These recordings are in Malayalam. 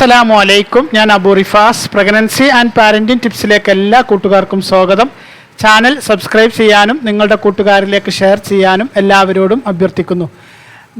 അസ്സലാമു അലൈക്കും. ഞാൻ Abu Rifas. Pregnancy and parenting ടിപ്സിലേക്ക് എല്ലാ കൂട്ടുകാർക്കും സ്വാഗതം. ചാനൽ സബ്സ്ക്രൈബ് ചെയ്യാനും നിങ്ങളുടെ കൂട്ടുകാരിലേക്ക് ഷെയർ ചെയ്യാനും എല്ലാവരോടും അഭ്യർത്ഥിക്കുന്നു.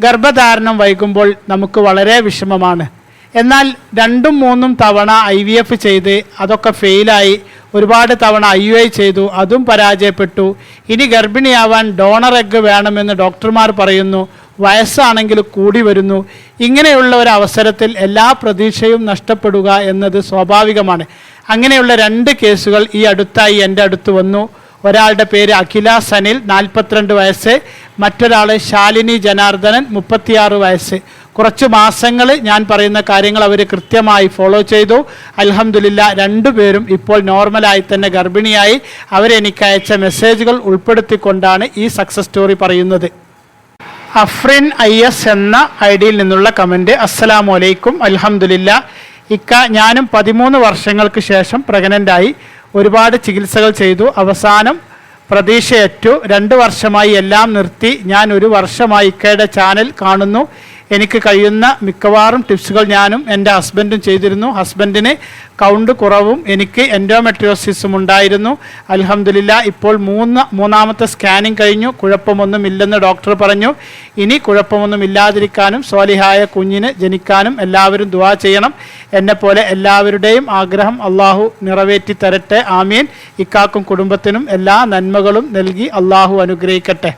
ഗർഭധാരണം വൈകുമ്പോൾ നമുക്ക് വളരെ വിഷമമാണ്. എന്നാൽ രണ്ടും മൂന്നും തവണ ഐ വി എഫ് ചെയ്ത് അതൊക്കെ ഫെയിലായി ഒരുപാട് തവണ ഐ യു ഐ ചെയ്തു അതും പരാജയപ്പെട്ടു. ഇനി ഗർഭിണിയാവാൻ ഡോണർ എഗ് വേണമെന്ന് ഡോക്ടർമാർ പറയുന്നു. വയസ്സാണെങ്കിൽ കൂടി വരുന്നു. ഇങ്ങനെയുള്ള ഒരു അവസരത്തിൽ എല്ലാ പ്രതീക്ഷയും നഷ്ടപ്പെടുക എന്നത് സ്വാഭാവികമാണ്. അങ്ങനെയുള്ള രണ്ട് കേസുകൾ ഈ അടുത്തായി എന്റെ അടുത്ത് വന്നു. ഒരാളുടെ പേര് അഖില സനിൽ നാൽപ്പത്തിരണ്ട് വയസ്സ്. മറ്റൊരാൾ ശാലിനി ജനാർദ്ദനൻ മുപ്പത്തിയാറ് വയസ്സ്. കുറച്ച് മാസങ്ങൾ ഞാൻ പറയുന്ന കാര്യങ്ങൾ അവർ കൃത്യമായി ഫോളോ ചെയ്തു. അലഹമില്ല രണ്ടുപേരും ഇപ്പോൾ നോർമലായി തന്നെ ഗർഭിണിയായി. അവരെനിക്ക് അയച്ച മെസ്സേജുകൾ ഉൾപ്പെടുത്തിക്കൊണ്ടാണ് ഈ സക്സസ് സ്റ്റോറി പറയുന്നത്. അഫ്രിൻ ഐ എസ് എന്ന ഐ ഡിയിൽ നിന്നുള്ള കമന്റ് അസ്സലാമു അലൈക്കും അലഹമുല്ല ഇക്ക ഞാനും പതിമൂന്ന് വർഷങ്ങൾക്ക് ശേഷം പ്രഗ്നന്റായി ഒരുപാട് ചികിത്സകൾ ചെയ്തു. അവസാനം പ്രതീക്ഷയറ്റു. രണ്ട് വർഷമായി എല്ലാം നിർത്തി. ഞാൻ ഒരു വർഷമായി ഇക്കയുടെ ചാനൽ കാണുന്നു. എനിക്ക് കഴിയുന്ന മിക്കവാറും ടിപ്സുകൾ ഞാനും എന്റെ ഹസ്ബൻഡും ചെയ്തിരുന്നു. ഹസ്ബൻഡിന് കൗണ്ട് കുറവും എനിക്ക് എൻഡോമെട്രിയോസിസും ഉണ്ടായിരുന്നു. അലഹമില്ല ഇപ്പോൾ മൂന്ന് മൂന്നാമത്തെ സ്കാനിങ് കഴിഞ്ഞു. കുഴപ്പമൊന്നുമില്ലെന്ന് ഡോക്ടർ പറഞ്ഞു. ഇനി കുഴപ്പമൊന്നും ഇല്ലാതിരിക്കാനും സ്വാലിഹായ കുഞ്ഞിന് ജനിക്കാനും എല്ലാവരും ദുവാ ചെയ്യണം. എന്നെപ്പോലെ എല്ലാവരുടെയും ആഗ്രഹം അള്ളാഹു നിറവേറ്റി തരട്ടെ. ആമീൻ. ഇക്കാക്കും കുടുംബത്തിനും എല്ലാ നന്മകളും നൽകി അള്ളാഹു അനുഗ്രഹിക്കട്ടെ.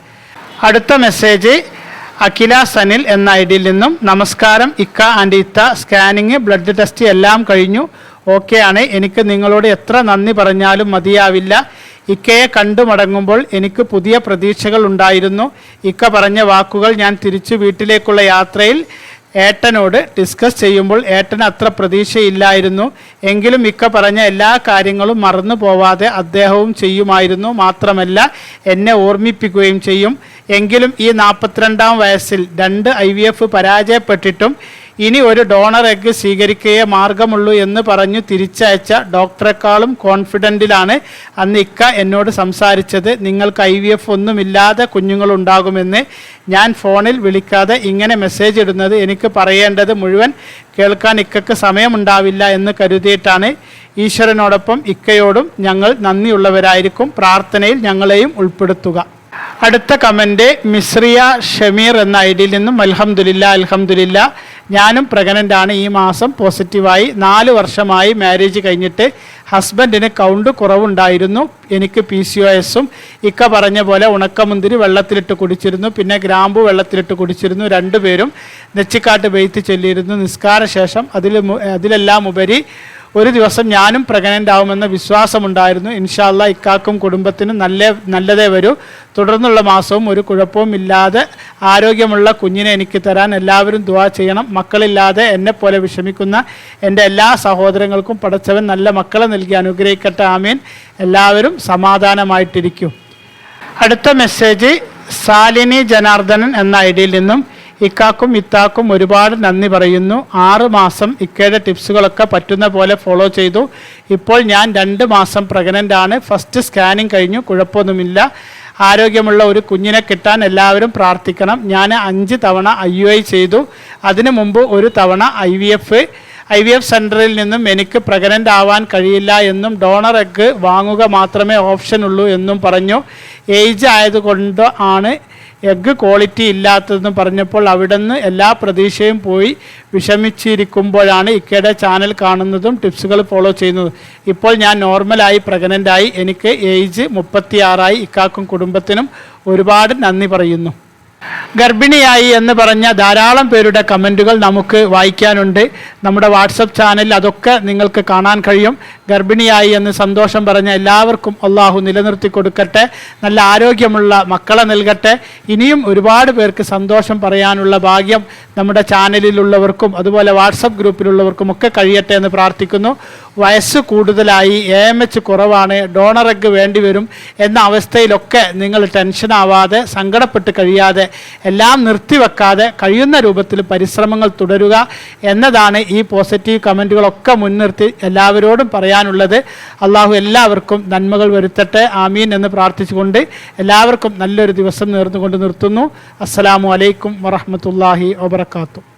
അടുത്ത മെസ്സേജ് അഖില സനിൽ എന്ന ഐ ഡിയിൽ നിന്നും നമസ്കാരം ഇക്ക ആൻഡ് ഇത്ത സ്കാനിങ് ബ്ലഡ് ടെസ്റ്റ് എല്ലാം കഴിഞ്ഞു. ഓക്കെ ആണ്. എനിക്ക് നിങ്ങളോട് എത്ര നന്ദി പറഞ്ഞാലും മതിയാവില്ല. ഇക്കയെ കണ്ടു മടങ്ങുമ്പോൾ എനിക്ക് പുതിയ പ്രതീക്ഷകൾ ഉണ്ടായിരുന്നു. ഇക്ക പറഞ്ഞ വാക്കുകൾ ഞാൻ തിരിച്ചു വീട്ടിലേക്കുള്ള യാത്രയിൽ ഏട്ടനോട് ഡിസ്കസ് ചെയ്യുമ്പോൾ ഏട്ടന് അത്ര പ്രതീക്ഷയില്ലായിരുന്നു. എങ്കിലും മിക്ക പറഞ്ഞ എല്ലാ കാര്യങ്ങളും മറന്നു പോവാതെ അദ്ദേഹവും ചെയ്യുമായിരുന്നു. മാത്രമല്ല എന്നെ ഓർമ്മിപ്പിക്കുകയും ചെയ്യും. എങ്കിലും ഈ നാൽപ്പത്തിരണ്ടാം വയസ്സിൽ രണ്ട് ഐ പരാജയപ്പെട്ടിട്ടും ഇനി ഒരു ഡോണർ എഗ് സ്വീകരിക്കുകയേ മാർഗമുള്ളൂ എന്ന് പറഞ്ഞു തിരിച്ചയച്ച ഡോക്ടറെക്കാളും കോൺഫിഡന്റിലാണ് അന്ന് ഇക്ക എന്നോട് സംസാരിച്ചത്. നിങ്ങൾക്ക് ഐ വി എഫ് ഒന്നുമില്ലാതെ കുഞ്ഞുങ്ങളുണ്ടാകുമെന്ന് ഞാൻ ഫോണിൽ വിളിക്കാതെ ഇങ്ങനെ മെസ്സേജ് ഇടുന്നത് എനിക്ക് പറയേണ്ടത് മുഴുവൻ കേൾക്കാൻ ഇക്കക്ക് സമയമുണ്ടാവില്ല എന്ന് കരുതിയിട്ടാണ്. ഈശ്വരനോടൊപ്പം ഇക്കയോടും ഞങ്ങൾ നന്ദിയുള്ളവരായിരിക്കും. പ്രാർത്ഥനയിൽ ഞങ്ങളെയും ഉൾപ്പെടുത്തുക. അടുത്ത കമന്റ് മിശ്രിയ ഷമീർ എന്ന ഐ ഡിയിൽ നിന്നും അൽഹമുല്ല അൽഹംദുലില്ല. ഞാനും പ്രഗ്നന്റ് ആണ് ഈ മാസം പോസിറ്റീവായി. നാല് വർഷമായി മാരേജ് കഴിഞ്ഞിട്ട് ഹസ്ബൻഡിന് കൗണ്ട് കുറവുണ്ടായിരുന്നു. എനിക്ക് പി സി ഒ എസും ഇക്ക പറഞ്ഞ പോലെ ഉണക്കമുന്തിരി വെള്ളത്തിലിട്ട് കുടിച്ചിരുന്നു. പിന്നെ ഗ്രാമ്പു വെള്ളത്തിലിട്ട് കുടിച്ചിരുന്നു. രണ്ടുപേരും നെച്ചിക്കാട്ട് വെയ്ത്ത് ചൊല്ലിയിരുന്നു. നിസ്കാര ശേഷം അതിൽ അതിലെല്ലാം ഉപരി ഒരു ദിവസം ഞാനും പ്രഗ്നന്റ് ആവുമെന്ന വിശ്വാസമുണ്ടായിരുന്നു. ഇൻഷാല്ല ഇക്കാക്കും കുടുംബത്തിനും നല്ല നല്ലതേ വരൂ. തുടർന്നുള്ള മാസവും ഒരു കുഴപ്പവും ഇല്ലാതെ ആരോഗ്യമുള്ള കുഞ്ഞിനെ എനിക്ക് തരാൻ എല്ലാവരും ദുവാ ചെയ്യണം. മക്കളില്ലാതെ എന്നെപ്പോലെ വിഷമിക്കുന്ന എന്റെ എല്ലാ സഹോദരങ്ങൾക്കും പടച്ചവൻ നല്ല മക്കളെ നൽകി അനുഗ്രഹിക്കട്ടെ. ആമീൻ. എല്ലാവരും സമാധാനമായിട്ടിരിക്കും. അടുത്ത മെസ്സേജ് സാലിനി ജനാർദ്ദനൻ എന്ന ഐ ഡിയിൽ നിന്നും ഇക്കാക്കും ഇത്താക്കും ഒരുപാട് നന്ദി പറയുന്നു. ആറ് മാസം ഇക്കയുടെ ടിപ്സുകളൊക്കെ പറ്റുന്ന പോലെ ഫോളോ ചെയ്തു. ഇപ്പോൾ ഞാൻ രണ്ട് മാസം പ്രഗ്നന്റ് ആണ്. ഫസ്റ്റ് സ്കാനിങ് കഴിഞ്ഞു. കുഴപ്പമൊന്നുമില്ല. ആരോഗ്യമുള്ള ഒരു കുഞ്ഞിനെ കിട്ടാൻ എല്ലാവരും പ്രാർത്ഥിക്കണം. ഞാൻ അഞ്ച് തവണ ഐ യു ഐ ചെയ്തു. അതിനു മുമ്പ് ഒരു തവണ I V F I V F സെന്ററിൽ നിന്നും എനിക്ക് പ്രഗ്നന്റ് ആവാൻ കഴിയില്ല എന്നും ഡോണർ എഗ്ഗ് വാങ്ങുക മാത്രമേ ഓപ്ഷൻ ഉള്ളൂ എന്നും പറഞ്ഞു. ഏജ് ആയതുകൊണ്ട് ആണ് എഗ്ഗ് ക്വാളിറ്റി ഇല്ലാത്തതെന്ന് പറഞ്ഞപ്പോൾ അവിടെ നിന്ന് എല്ലാ പ്രതീക്ഷയും പോയി വിഷമിച്ചിരിക്കുമ്പോഴാണ് ഇക്കയുടെ ചാനൽ കാണുന്നതും ടിപ്സുകൾ ഫോളോ ചെയ്യുന്നതും. ഇപ്പോൾ ഞാൻ നോർമലായി പ്രഗ്നന്റായി എനിക്ക് ഏജ് മുപ്പത്തിയാറായി. ഇക്കാക്കും കുടുംബത്തിനും ഒരുപാട് നന്ദി പറയുന്നു. ഗർഭിണിയായി എന്ന് പറഞ്ഞ ധാരാളം പേരുടെ കമന്റുകൾ നമുക്ക് വായിക്കാനുണ്ട്. നമ്മുടെ വാട്സപ്പ് ചാനലിൽ അതൊക്കെ നിങ്ങൾക്ക് കാണാൻ കഴിയും. ഗർഭിണിയായി എന്ന് സന്തോഷം പറഞ്ഞ എല്ലാവർക്കും അള്ളാഹു നിലനിർത്തി കൊടുക്കട്ടെ. നല്ല ആരോഗ്യമുള്ള മക്കളെ നൽകട്ടെ. ഇനിയും ഒരുപാട് പേർക്ക് സന്തോഷം പറയാനുള്ള ഭാഗ്യം നമ്മുടെ ചാനലിലുള്ളവർക്കും അതുപോലെ വാട്സപ്പ് ഗ്രൂപ്പിലുള്ളവർക്കും ഒക്കെ കഴിയട്ടെ എന്ന് പ്രാർത്ഥിക്കുന്നു. വയസ്സ് കൂടുതലായി എ എം എച്ച് കുറവാണ് ഡോണർ വേണ്ടി വരും എന്ന അവസ്ഥയിലൊക്കെ നിങ്ങൾ ടെൻഷനാവാതെ സങ്കടപ്പെട്ട് കഴിയാതെ എല്ലാം നിർത്തിവെക്കാതെ കഴിയുന്ന രൂപത്തിൽ പരിശ്രമങ്ങൾ തുടരുക എന്നതാണ് ഈ പോസിറ്റീവ് കമന്റുകളൊക്കെ മുൻനിർത്തി എല്ലാവരോടും പറയാനുള്ളത്. അള്ളാഹു എല്ലാവർക്കും നന്മകൾ വരുത്തട്ടെ. ആമീൻ എന്ന് പ്രാർത്ഥിച്ചുകൊണ്ട് എല്ലാവർക്കും നല്ലൊരു ദിവസം നേർന്നുകൊണ്ട് നിർത്തുന്നു. അസ്സലാമു അലൈക്കും വറഹമത്തല്ലാഹി വബർക്കാത്തു